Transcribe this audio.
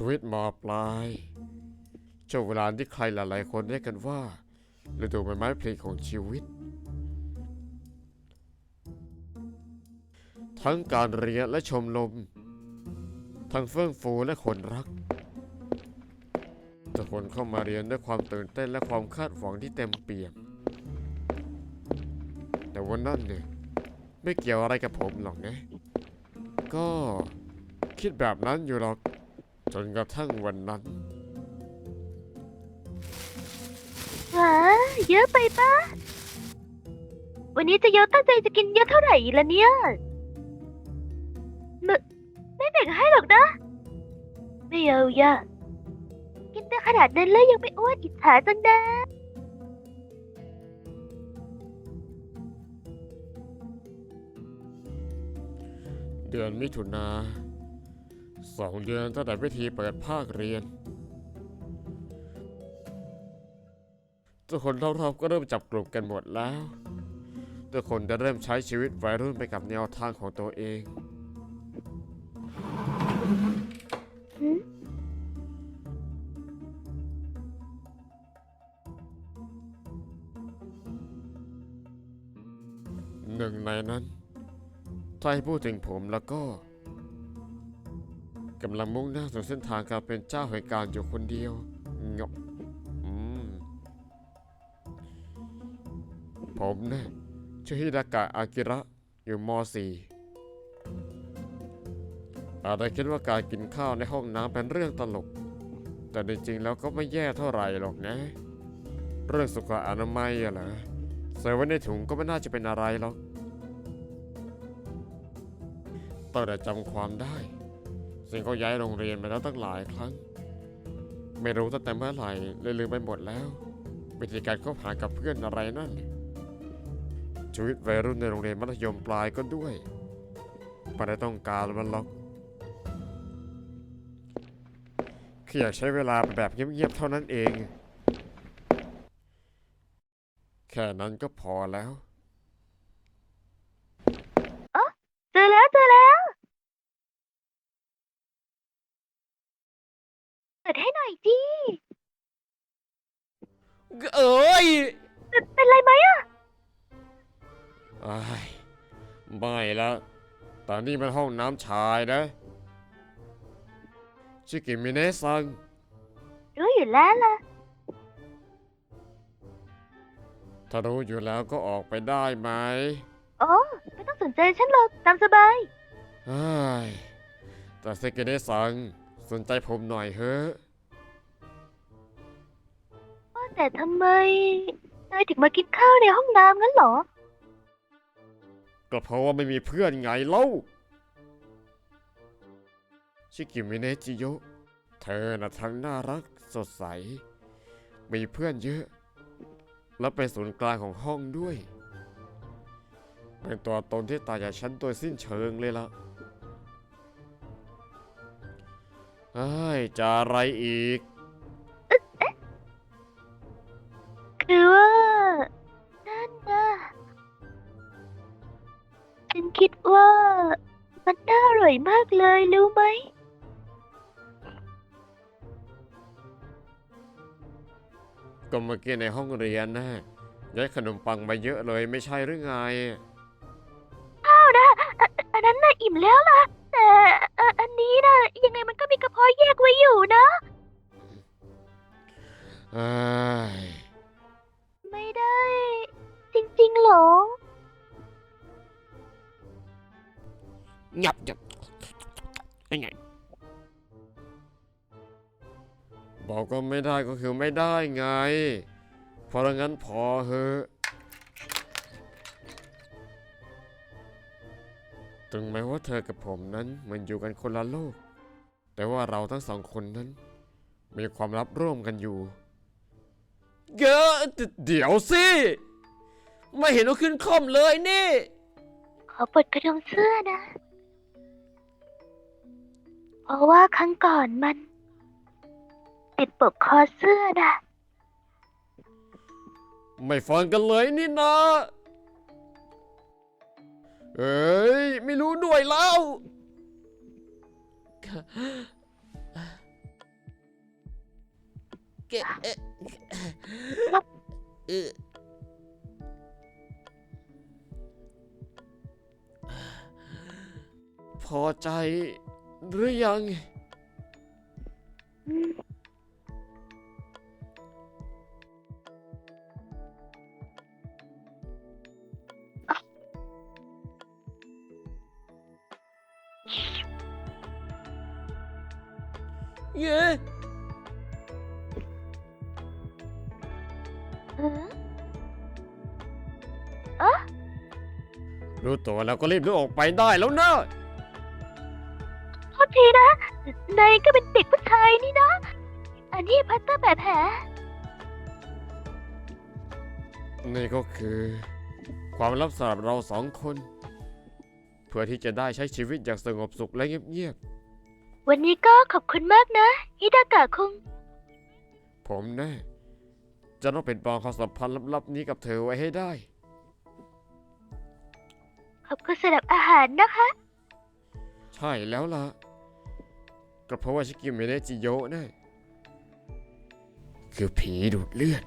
ชีวิตมอปลายช่วงเวลาที่ใครหลายๆคนเรียกกันว่าฤดูใบไม้ผลิของชีวิต ทั้งการเรียนและชมรมทั้งเฟื่องฟูและคนรักทุกคนเข้ามาเรียนด้วยความตื่นเต้นและความคาดหวังที่เต็มเปี่ยม แต่วันนั้นเนี่ยไม่เกี่ยวอะไรกับผมหรอกนะ ก็คิดแบบนั้นอยู่หรอก จนกระทั่งวันนั้นหาเยอะไปปะวันนี้จะเยอะตั้งใจจะกินเยอะเท่าไหร่ละเนี่ยไม่ไม่แบ่งให้หรอกนะ ไม่เอาอย่ากินไปขนาดนั้นแล้วยังไม่อ้วนอิจฉาจังนะเดือนมิถุนา สองเดือนตั้งแต่พิธีเปิดภาคเรียน ทุกคนรอบๆก็เริ่มจับกลุ่มกันหมดแล้ว ทุกคนจะเริ่มใช้ชีวิตวัยรุ่นไปกับแนวทางของตัวเองหืมหนึ่งในนั้น ถ้าให้พูดถึงผมแล้วก็ กำลังมุ่งหน้าสู่เส้นทางการเป็นเจ้าแห่งการอยู่คนเดียวงบผมนี่ยชื่อฮิดากะอากิระอยู่ม .4 อาจจะคิดว่าการกินข้าวในห้องน้ำเป็นเรื่องตลก แต่จริงๆแล้วก็ไม่แย่เท่าไหร่หรอกนะ เรื่องสุขอนามัยอะเหรอใส่ไว้ในถุงก็ไม่น่าจะเป็นอะไรหรอกตั้งแต่จำความได้ สิ่งก็ย้ายโรงเรียนมาแล้วตั้งหลายครั้ง ไม่รู้ตั้งแต่เมื่อไหร่เลยลืมไปหมดแล้ว วิธีการคบหากับเพื่อนอะไรนั่นชีวิตวัยรุ่นในโรงเรียนมัธยมปลายก็ด้วยไม่ได้ต้องการมันหรอกแค่อยากใช้เวลาแบบเงียบๆเท่านั้นเอง แค่นั้นก็พอแล้ว เจอแล้วเจอแล้วเปิดให้หน่อยจี เอ้ยเป็นเป็นไรไหมอะอ้ายไม่ละแต่นี่มันห้องน้ำชายนะ ชิกิมิเนะซัง รู้อยู่แล้วล่ะ ถ้ารู้อยู่แล้วก็ออกไปได้ไหมโอ้ไม่ต้องสนใจฉันหรอกตามสบาย เฮ้ยแต่เซกิเนะซัง สนใจผมหน่อยเฮ้อะว่า แต่ทำไมนายถึงมากินข้าวในห้องน้ำงั้นเหรอ ก็เพราะว่าไม่มีเพื่อนไงเล่า ชิกิมิเนะจิโยะเธอน่ะทั้งน่ารักสดใส มีเพื่อนเยอะ และเป็นศูนย์กลางของห้องด้วย เป็นตัวตนที่ตายจากฉันโดยสิ้นเชิงเลยล่ะเอ้ยจะอะไรอีก คือว่านั่นนะฉันคิดว่า มันน่าอร่อยมากเลยรู้ไหม ก็เมื่อกี้ในห้องเรียนนะย้ายขนมปังมาเยอะเลยไม่ใช่หรือไงข้าวนะอะอันนั้นน่ะอิ่มแล้วล่ะ แต่อะอันนี้นะยังไงมันก็มีกระเพาะแยกไว้อยู่นะ เอ้ งับงับยังไงบอกก็ไม่ได้ก็คือไม่ได้ไง เพราะงั้นพอเหอะถึงแม้ว่าเธอกับผมนั้นมันอยู่กันคนละโลก แต่ว่าเราทั้งสองคนนั้น มีความลับร่วมกันอยู่เยอะเดี๋ยวสิ ไม่เห็นว่าขึ้นคอมเลยนี่ ขอปลดกระดุมเสื้อนะ เพราะว่าครั้งก่อนมัน ติดปกคอเสื้อนะไม่ฟังกันเลยนี่นะ เอ้ย ไม่รู้ด้วยแล้ว เกะเอ๊ะเออพอใจ หรือยังอืมเย้เออรู้ตัวแล้วก็รีบลุกออกไปได้แล้วนะโท ษทีนะ นายก็เป็นเด็กผู้ชายนี่นะ อันนี้พัตเตอร์แบบแผลนี่ก็คือ ความลับสำหรับเราสองคน เพื่อที่จะได้ใช้ชีวิตอย่างสงบสุขและเงียบวันนี้ก็ขอบคุณมากนะฮิดากะคุง ๆ ผมแน่ จะต้องเป็นปองความสัมพันธ์ลับๆนี้กับเธอไว้ให้ได้ ขอบคุณสำหรับอาหารนะคะ ใช่แล้วล่ะ ก็เพราะว่าชิกิเมเนจิโยนะ คือผีดูดเลือด